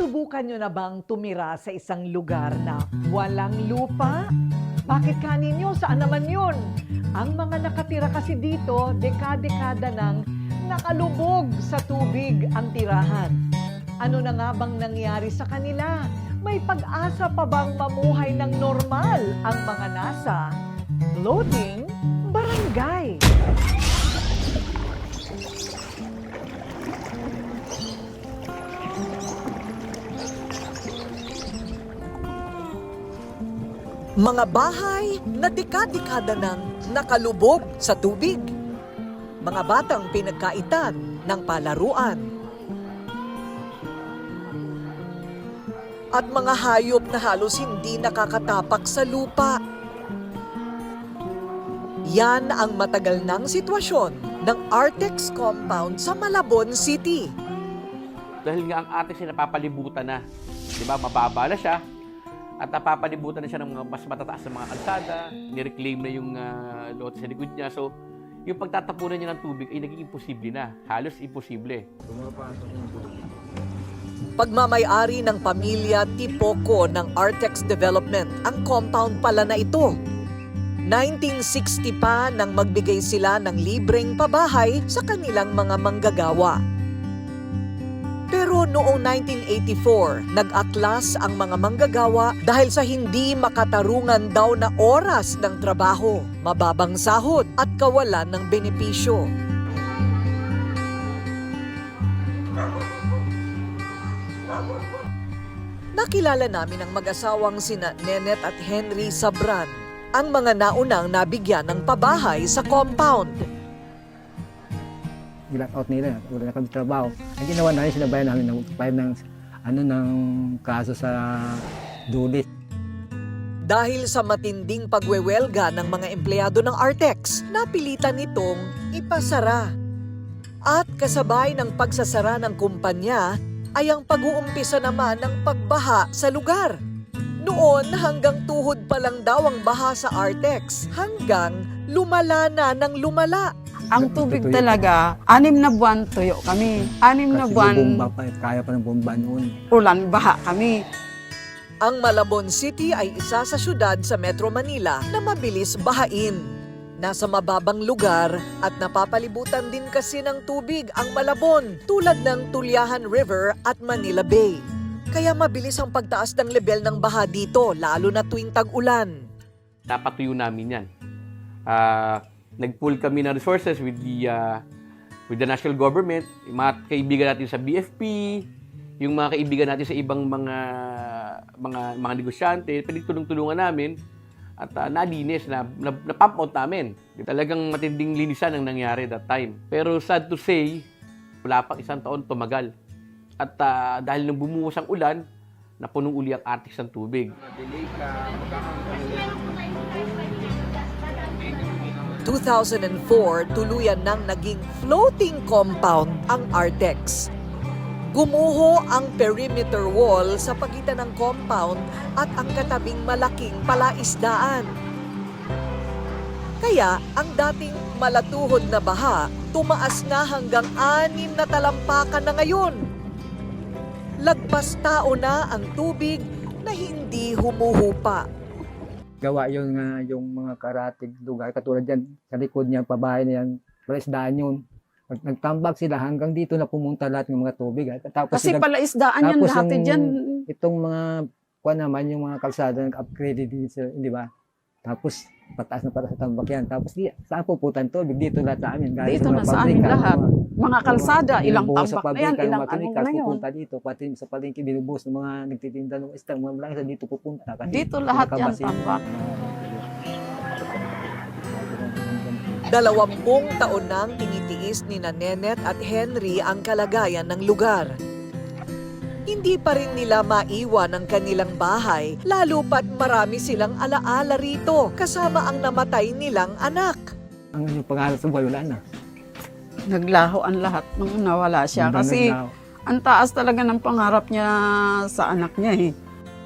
Nasubukan nyo na bang tumira sa isang lugar na walang lupa? Bakit kaninyo? Saan naman yun? Ang mga nakatira kasi dito, dekada-dekada nang nakalubog sa tubig ang tirahan. Ano na nga bang nangyari sa kanila? May pag-asa pa bang mamuhay ng normal ang mga nasa floating barangay? Mga bahay na dekada-dekada nang nakalubog sa tubig. Mga batang pinagkaitan ng palaruan. At mga hayop na halos hindi nakakatapak sa lupa. Yan ang matagal ng sitwasyon ng Artex compound sa Malabon City. Dahil nga ang ating sinapapalibutan na, di ba, mababa na siya, at napapalibutan na siya ng mga mas matataas na mga kalsada, nireclaim na yung uh, lote sa likod niya. So, yung pagtatapunan niya ng tubig ay naging imposible na. Halos imposible. Pagmamayari ng pamilya Tipoco ng Artex Development ang compound pala na ito. 1960 pa nang magbigay sila ng libreng pabahay sa kanilang mga manggagawa. Pero noong 1984, nag-atlas ang mga manggagawa dahil sa hindi makatarungan daw na oras ng trabaho, mababang sahod at kawalan ng benepisyo. Nakilala namin ang mag-asawang sina Nenet at Henry Sabran, ang mga naunang nabigyan ng pabahay sa compound. Black out nila, wala na kami trabaho. Ang ginawa namin, sinabayan namin ng file ng ano ng kaso sa dulis. Dahil sa matinding pagwewelga ng mga empleyado ng Artex, napilitan itong ipasara. At kasabay ng pagsasara ng kumpanya ay ang pag-uumpisa naman ng pagbaha sa lugar. Noon hanggang tuhod pa lang daw ang baha sa Artex hanggang lumala na ng lumala. Ang tubig Tutuyo. talaga, anim na buwan tuyo kami. Anim na Kasi buwan bomba pa, kaya pa ng bomba noon. ulan, baha kami. Ang Malabon City ay isa sa syudad sa Metro Manila na mabilis bahain. Nasa mababang lugar at napapalibutan din kasi ng tubig ang Malabon tulad ng Tulyahan River at Manila Bay. Kaya mabilis ang pagtaas ng level ng baha dito lalo na tuwing tag-ulan. Napatuyo namin yan. Ah, nag-pool kami ng resources with the, ah, with the national government, yung mga kaibigan natin sa BFP, yung mga kaibigan natin sa ibang mga mga mga negosyante, pinagtulong-tulungan namin at uh, nalinis na, na, na pump out namin. Talagang matinding linisan ang nangyari that time. Pero sad to say, wala pang isang taon tumagal. At ah, dahil nang bumuhos ang ulan, napunong uli ang artix ng tubig. 2004, tuluyan nang naging floating compound ang Artex. Gumuho ang perimeter wall sa pagitan ng compound at ang katabing malaking palaisdaan. Kaya ang dating malatuhod na baha, tumaas na hanggang anim na talampakan na ngayon. Lagpas tao na ang tubig na hindi humuhupa. Gawa yung, nga yung mga karatig lugar, katulad yan, sa likod niya, pabahay na yan, palaisdaan yun. Nag- Nagtambak sila hanggang dito na pumunta lahat ng mga tubig. At tapos Kasi sila- pala isdaan yan lahat yung- dyan. itong mga kuan naman yung mga kalsada nag-upgrade din sila, di ba? Tapos pataas na pataas sa tambak yan. Tapos di, saan pupuntan to? Dito lahat sa amin. Galing Dito na sa amin pabrika, lahat. mga- Mga kalsada, mga ilang binubuhos sa tambak na pabrika, yan, ilang mga ano na yun. pupunta dito. Pati sa palengke binubuhos ng mga nagtitinda ng isda, mga langsa dito pupunta. Kasi Dito lahat yan tambak. Dalawampung taon nang tinitiis ni Nanenet at Henry ang kalagayan ng lugar. Hindi pa rin nila maiwan ang kanilang bahay, lalo pat marami silang alaala rito kasama ang namatay nilang anak. Ang yung pangarap sa buhay, wala na. Naglaho ang lahat nung nawala siya. Hanggang Kasi naglaho. ang taas talaga ng pangarap niya sa anak niya eh.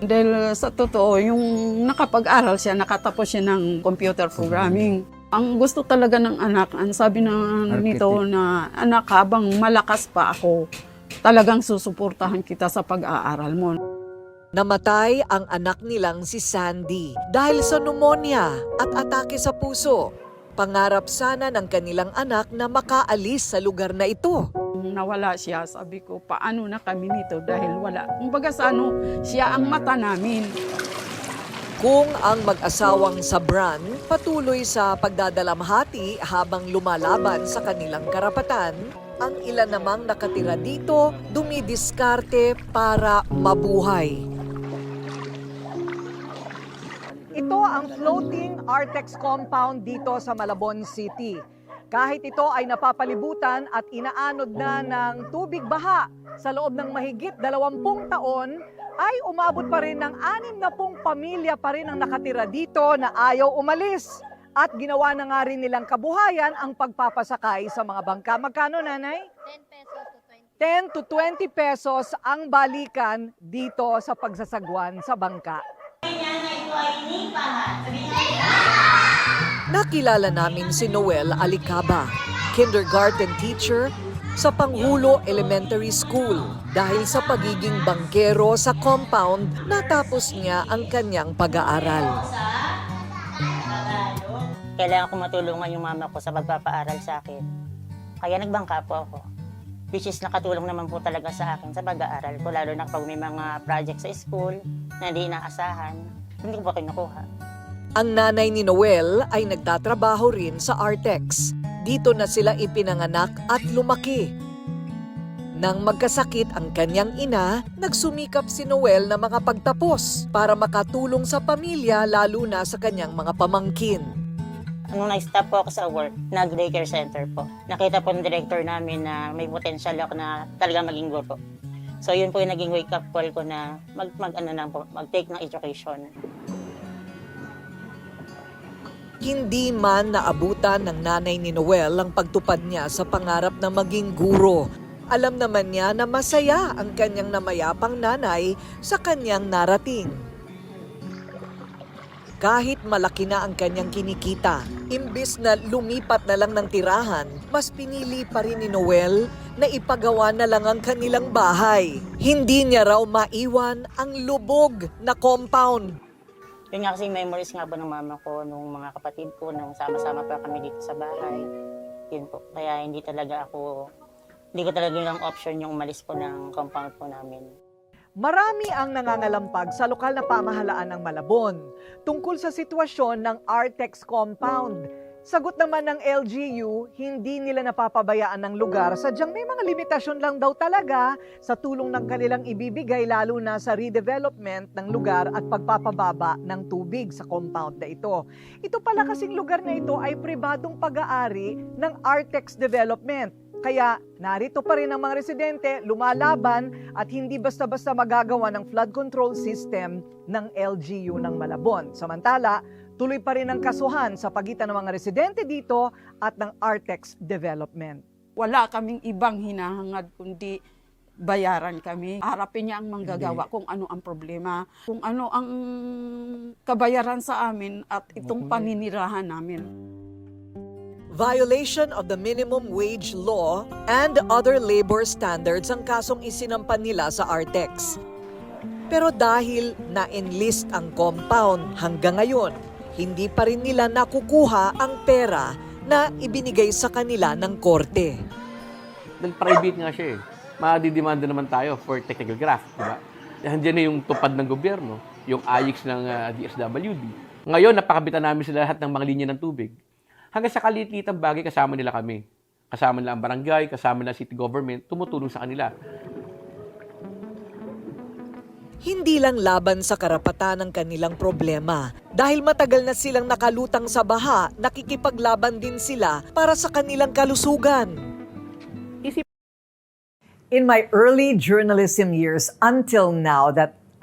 Dahil sa totoo, yung nakapag-aral siya, nakatapos siya ng computer programming. Ang gusto talaga ng anak, ang sabi na nito Architect. na, anak, habang malakas pa ako, talagang susuportahan kita sa pag-aaral mo. Namatay ang anak nilang si Sandy dahil sa pneumonia at atake sa puso. Pangarap sana ng kanilang anak na makaalis sa lugar na ito. Nung nawala siya, sabi ko, paano na kami nito dahil wala. Kumbaga sa ano, siya ang mata namin. Kung ang mag-asawang Sabran patuloy sa pagdadalamhati habang lumalaban sa kanilang karapatan, ang ilan namang nakatira dito dumidiskarte para mabuhay. Ito ang floating Artex compound dito sa Malabon City. Kahit ito ay napapalibutan at inaanod na ng tubig baha sa loob ng mahigit 20 taon, ay umabot pa rin ng anim na pong pamilya pa rin ang nakatira dito na ayaw umalis. At ginawa na nga rin nilang kabuhayan ang pagpapasakay sa mga bangka. Magkano, nanay? 10 to 20 pesos ang balikan dito sa pagsasagwan sa bangka. Nakilala namin si Noel Alicaba, kindergarten teacher sa Panghulo Elementary School. Dahil sa pagiging bangkero sa compound, natapos niya ang kanyang pag-aaral. Kailangan ko matulungan yung mama ko sa pagpapaaral sa akin. Kaya nagbangka po ako. Which is nakatulong naman po talaga sa akin sa pag-aaral ko, lalo na kapag may mga project sa school na hindi inaasahan, hindi ko po kinukuha. Ang nanay ni Noel ay nagtatrabaho rin sa Artex. Dito na sila ipinanganak at lumaki. Nang magkasakit ang kanyang ina, nagsumikap si Noel na makapagtapos para makatulong sa pamilya lalo na sa kanyang mga pamangkin. Nung nag-stop po ako sa work, nag-daycare center po. Nakita po ng director namin na may potential ako na talaga maging guro. So yun po yung naging wake up call ko na mag, mag ano po, mag-take ng education. Hindi man naabutan ng nanay ni Noel ang pagtupad niya sa pangarap na maging guro. Alam naman niya na masaya ang kanyang namayapang nanay sa kanyang narating. Kahit malaki na ang kanyang kinikita, imbis na lumipat na lang ng tirahan, mas pinili pa rin ni Noel na ipagawa na lang ang kanilang bahay. Hindi niya raw maiwan ang lubog na compound Yun nga kasi memories nga po ng mama ko, nung mga kapatid ko, nung sama-sama pa kami dito sa bahay. Yun po. Kaya hindi talaga ako, hindi ko talaga yung option yung umalis po ng compound po namin. Marami ang nangangalampag sa lokal na pamahalaan ng Malabon tungkol sa sitwasyon ng Artex compound. Sagot naman ng LGU, hindi nila napapabayaan ng lugar sadyang may mga limitasyon lang daw talaga sa tulong ng kanilang ibibigay lalo na sa redevelopment ng lugar at pagpapababa ng tubig sa compound na ito. Ito pala kasing lugar na ito ay pribadong pag-aari ng Artex Development. Kaya narito pa rin ang mga residente lumalaban at hindi basta-basta magagawa ng flood control system ng LGU ng Malabon. Samantala, tuloy pa rin ang kasuhan sa pagitan ng mga residente dito at ng Artex Development. Wala kaming ibang hinahangad kundi bayaran kami. Harapin niya ang manggagawa kung ano ang problema, kung ano ang kabayaran sa amin at itong paninirahan namin. Violation of the minimum wage law and other labor standards ang kasong isinampan nila sa Artex. Pero dahil na-enlist ang compound hanggang ngayon, hindi pa rin nila nakukuha ang pera na ibinigay sa kanila ng korte. Dahil private nga siya eh. Madidemanda naman tayo for technical graph, di ba? Nandiyan na yung tupad ng gobyerno, yung AYIX ng ah, DSWD. Ngayon, napakabitan namin sila lahat ng mga linya ng tubig. Hanggang sa kaliit-litang bagay, kasama nila kami. Kasama nila ang barangay, kasama nila city government, tumutulong sa kanila. Hindi lang laban sa karapatan ng kanilang problema. Dahil matagal na silang nakalutang sa baha, nakikipaglaban din sila para sa kanilang kalusugan. In my early journalism years until now that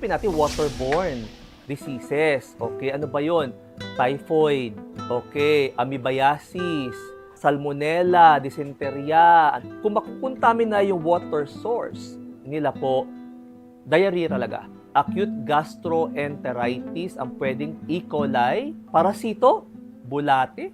Isipin natin waterborne diseases. Okay, ano ba yon? Typhoid, okay, amoebiasis, salmonella, dysenteria. Kung makukontamin na yung water source nila po, diarrhea talaga. Acute gastroenteritis ang pwedeng E. coli, parasito, bulate,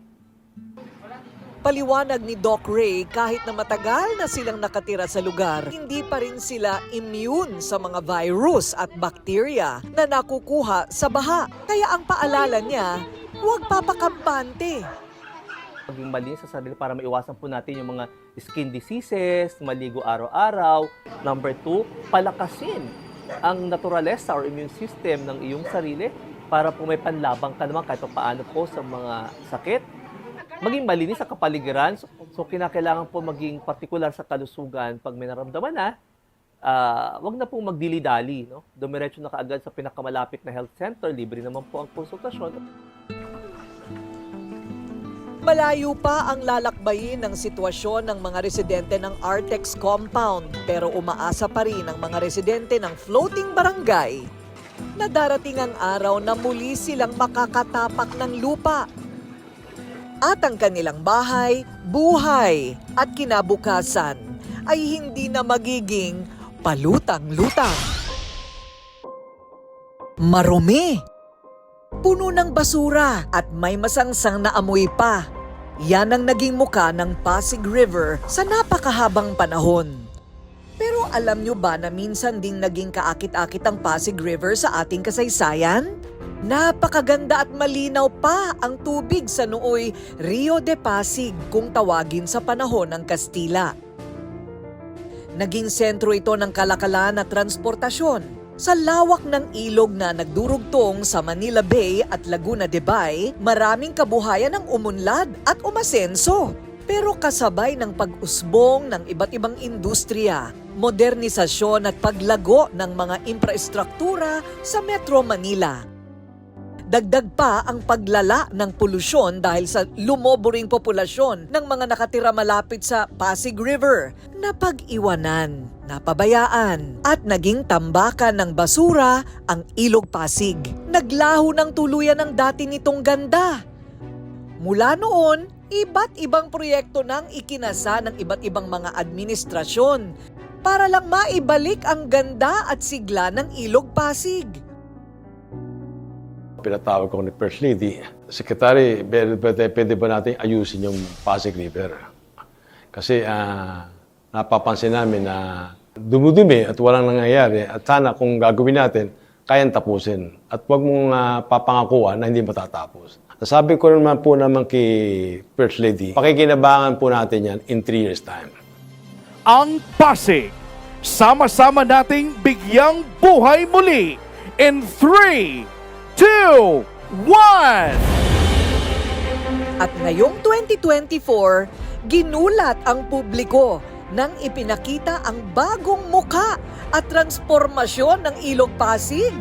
Paliwanag ni Doc Ray kahit na matagal na silang nakatira sa lugar, hindi pa rin sila immune sa mga virus at bakterya na nakukuha sa baha. Kaya ang paalala niya, huwag papakampante. maging malinis sa sarili para maiwasan po natin yung mga skin diseases, maligo araw-araw. Number two, palakasin ang naturalesa or immune system ng iyong sarili para po may panlabang ka naman kahit pa paano po sa mga sakit. Maging malinis sa kapaligiran. So, so kinakailangan po maging partikular sa kalusugan pag may naramdaman na, ah, wag na pong magdili-dali. No? Dumiretso na kaagad sa pinakamalapit na health center. Libre naman po ang konsultasyon. Malayo pa ang lalakbayin ng sitwasyon ng mga residente ng Artex compound pero umaasa pa rin ang mga residente ng floating barangay na darating ang araw na muli silang makakatapak ng lupa. At ang kanilang bahay, buhay at kinabukasan ay hindi na magiging palutang-lutang. Marumi puno ng basura at may masangsang na amoy pa. Yan ang naging muka ng Pasig River sa napakahabang panahon. Pero alam nyo ba na minsan ding naging kaakit-akit ang Pasig River sa ating kasaysayan? Napakaganda at malinaw pa ang tubig sa nooy Rio de Pasig kung tawagin sa panahon ng Kastila. Naging sentro ito ng kalakalan at transportasyon. Sa lawak ng ilog na nagdurugtong sa Manila Bay at Laguna de Bay, maraming kabuhayan ang umunlad at umasenso. Pero kasabay ng pag-usbong ng iba't ibang industriya, modernisasyon at paglago ng mga infrastruktura sa Metro Manila. Dagdag pa ang paglala ng polusyon dahil sa lumoboring populasyon ng mga nakatira malapit sa Pasig River na pag-iwanan, napabayaan at naging tambakan ng basura ang Ilog Pasig. Naglaho ng tuluyan ang dati nitong ganda. Mula noon, iba't ibang proyekto nang ikinasa ng iba't ibang mga administrasyon para lang maibalik ang ganda at sigla ng Ilog Pasig. Pinatawag ko ni First Lady, Secretary, pwede, pwede, ba natin ayusin yung Pasig River? Kasi ah, napapansin namin na dumudumi at walang nangyayari at sana kung gagawin natin, kayang tapusin. At huwag mong ah, papangakuan na hindi matatapos. Sabi ko naman po naman kay First Lady, pakikinabangan po natin yan in three years' time. ang Pasig. Sama-sama nating bigyang buhay muli in 3, 2, 1! At ngayong 2024, ginulat ang publiko nang ipinakita ang bagong muka at transformasyon ng Ilog Pasig.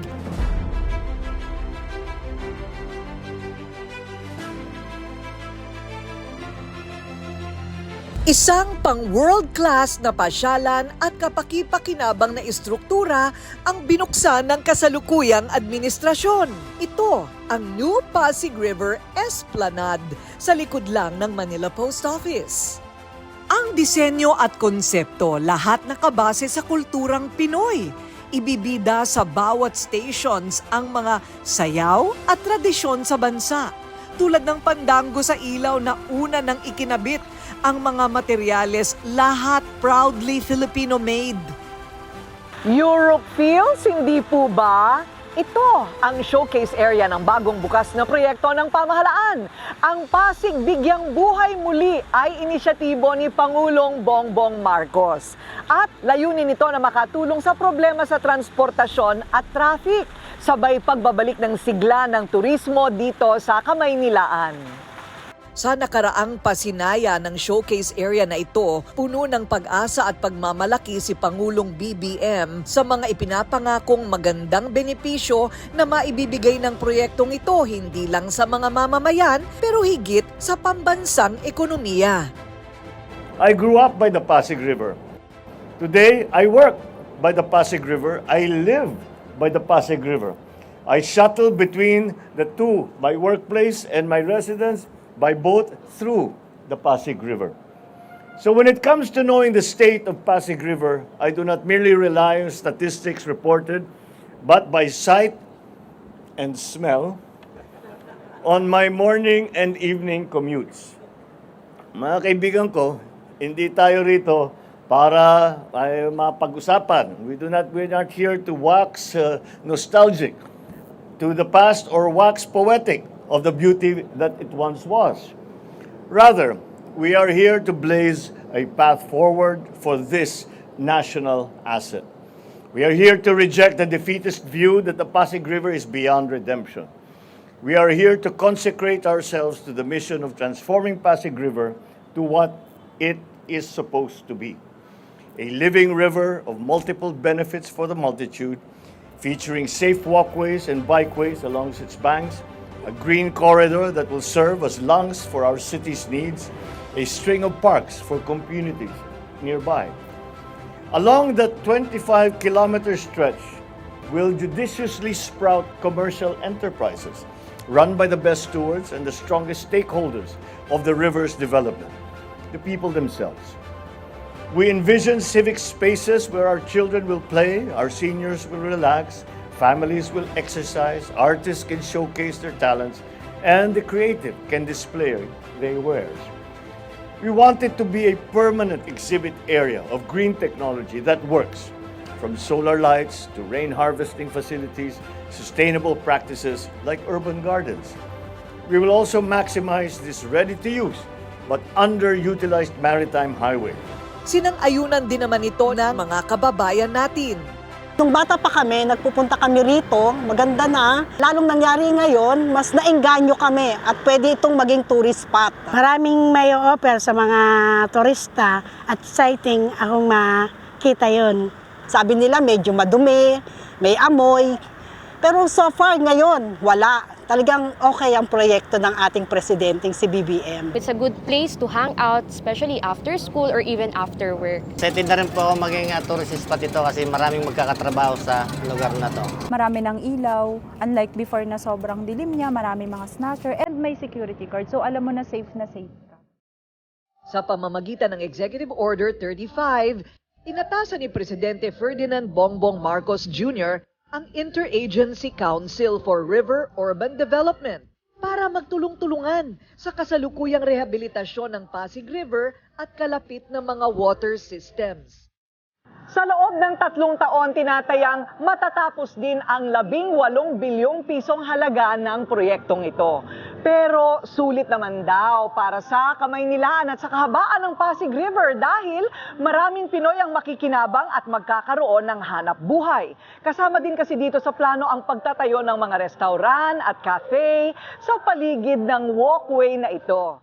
Isang pang world class na pasyalan at kapaki-pakinabang na istruktura ang binuksan ng kasalukuyang administrasyon. Ito ang New Pasig River Esplanade sa likod lang ng Manila Post Office. Ang disenyo at konsepto lahat nakabase sa kulturang Pinoy. ibibida sa bawat stations ang mga sayaw at tradisyon sa bansa. Tulad ng pandango sa ilaw na una nang ikinabit, ang mga materyales lahat proudly Filipino-made. Europe feels, hindi po ba? Ito ang showcase area ng bagong bukas na proyekto ng pamahalaan. Ang Pasig Bigyang Buhay Muli ay inisyatibo ni Pangulong Bongbong Marcos. At layunin nito na makatulong sa problema sa transportasyon at traffic, sabay pagbabalik ng sigla ng turismo dito sa Kamaynilaan. Sa nakaraang pasinaya ng showcase area na ito, puno ng pag-asa at pagmamalaki si Pangulong BBM sa mga ipinapangakong magandang benepisyo na maibibigay ng proyektong ito hindi lang sa mga mamamayan pero higit sa pambansang ekonomiya. I grew up by the Pasig River. Today, I work by the Pasig River. I live by the Pasig River. I shuttle between the two, my workplace and my residence, by boat through the Pasig River. So when it comes to knowing the state of Pasig River, I do not merely rely on statistics reported, but by sight and smell on my morning and evening commutes. Mga kaibigan ko, hindi tayo rito para ay mapag-usapan. We do not we're not here to wax uh, nostalgic to the past or wax poetic of the beauty that it once was. Rather, we are here to blaze a path forward for this national asset. We are here to reject the defeatist view that the Pasig River is beyond redemption. We are here to consecrate ourselves to the mission of transforming Pasig River to what it is supposed to be a living river of multiple benefits for the multitude, featuring safe walkways and bikeways along its banks, a green corridor that will serve as lungs for our city's needs, a string of parks for communities nearby. Along that 25 kilometer stretch will judiciously sprout commercial enterprises run by the best stewards and the strongest stakeholders of the river's development, the people themselves. We envision civic spaces where our children will play, our seniors will relax, families will exercise, artists can showcase their talents, and the creative can display their wares. We want it to be a permanent exhibit area of green technology that works, from solar lights to rain harvesting facilities, sustainable practices like urban gardens. We will also maximize this ready to use but underutilized maritime highway. Sinang-ayunan din naman ito ng mga kababayan natin. Nung bata pa kami, nagpupunta kami rito, maganda na. Lalong nangyari ngayon, mas naengganyo kami at pwede itong maging tourist spot. Maraming may offer sa mga turista at exciting akong makita yon. Sabi nila medyo madumi, may amoy. Pero so far ngayon, wala. Talagang okay ang proyekto ng ating presidenteng si BBM. It's a good place to hang out, especially after school or even after work. Excited na rin po ako maging uh, tourist spot ito kasi maraming magkakatrabaho sa lugar na to. Marami ng ilaw, unlike before na sobrang dilim niya, marami mga snatcher, and may security guard. So alam mo na safe na safe ka. Sa pamamagitan ng Executive Order 35, inatasan ni Presidente Ferdinand Bongbong Marcos Jr. ang Interagency Council for River Urban Development para magtulong-tulungan sa kasalukuyang rehabilitasyon ng Pasig River at kalapit na mga water systems. Sa loob ng tatlong taon, tinatayang matatapos din ang labing walong bilyong pisong halaga ng proyektong ito. Pero sulit naman daw para sa Kamaynilaan at sa kahabaan ng Pasig River dahil maraming Pinoy ang makikinabang at magkakaroon ng hanap buhay. Kasama din kasi dito sa plano ang pagtatayo ng mga restaurant at cafe sa paligid ng walkway na ito.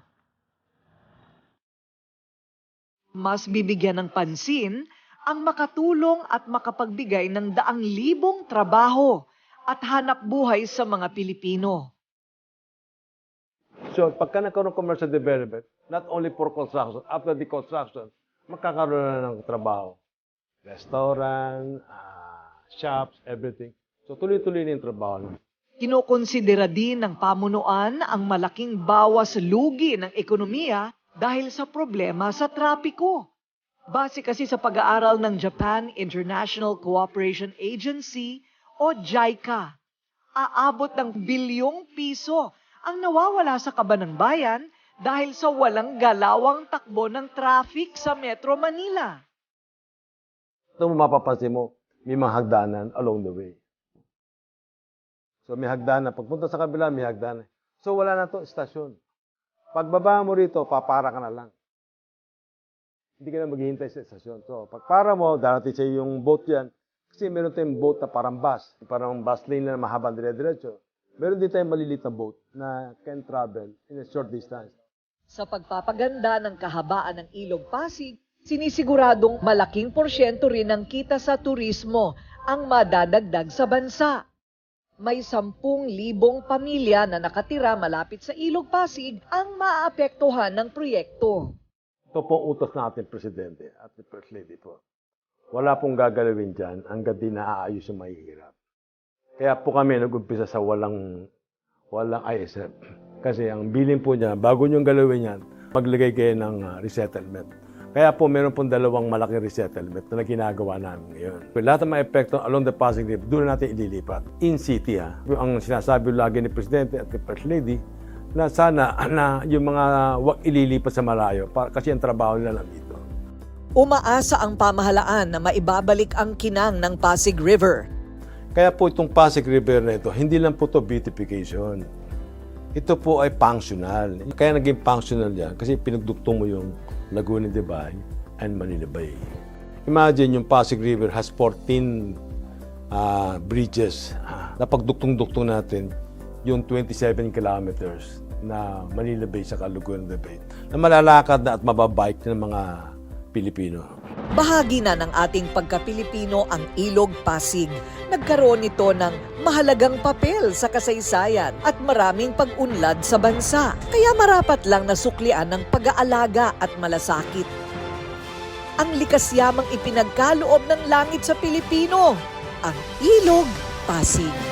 Mas bibigyan ng pansin ang makatulong at makapagbigay ng daang libong trabaho at hanap buhay sa mga Pilipino. So, pagka nagkaroon ng commercial development, not only for construction, after the construction, magkakaroon na ng trabaho. Restaurant, ah, shops, everything. So, tuloy-tuloy na yung trabaho. Kinokonsidera din ng pamunuan ang malaking bawas lugi ng ekonomiya dahil sa problema sa trapiko. Base kasi sa pag-aaral ng Japan International Cooperation Agency o JICA, aabot ng bilyong piso ang nawawala sa kaban ng bayan dahil sa walang galawang takbo ng traffic sa Metro Manila. Ito mo mapapansin mo, may mga hagdanan along the way. So may hagdanan. Pagpunta sa kabila, may hagdanan. So wala na to estasyon. Pagbaba mo rito, papara ka na lang. Hindi ka na maghihintay sa estasyon. So pagpara mo, darating sa yung boat yan. Kasi meron tayong boat na parang bus. Parang bus lane na mahabang dire-diretso. Meron din tayong malilit na boat na can travel in a short distance. Sa pagpapaganda ng kahabaan ng Ilog Pasig, sinisiguradong malaking porsyento rin ng kita sa turismo ang madadagdag sa bansa. May 10,000 pamilya na nakatira malapit sa Ilog Pasig ang maapektuhan ng proyekto. Ito po utos natin, Presidente at the First Lady po. Wala pong gagalawin dyan hanggang di naaayos yung mahihirap. Kaya po kami nag-umpisa sa walang, walang ISF. Kasi ang bilin po niya, bago niyong galawin yan, maglagay kayo ng ah, resettlement. Kaya po meron pong dalawang malaking resettlement na ginagawa namin ngayon. Lahat ng mga epekto along the Pasig River, doon natin ililipat. In city ha. Ang sinasabi lagi ni Presidente at ni First Lady, na sana na yung mga wag ililipat sa malayo para, kasi ang trabaho nila nandito. Umaasa ang pamahalaan na maibabalik ang kinang ng Pasig River. Kaya po itong Pasig River na ito, hindi lang po ito beautification. Ito po ay functional. Kaya naging functional yan kasi pinagduktong mo yung Laguna de Bay and Manila Bay. Imagine yung Pasig River has 14 ah, bridges. na pagduktong-duktong natin yung 27 kilometers na Manila Bay sa Laguna Bay na malalakad na at mababike ng mga Pilipino. Bahagi na ng ating pagka-Pilipino ang Ilog Pasig. Nagkaroon ito ng mahalagang papel sa kasaysayan at maraming pag-unlad sa bansa. Kaya marapat lang nasuklian ng pag-aalaga at malasakit. Ang likas yamang ipinagkaloob ng langit sa Pilipino, ang Ilog Pasig.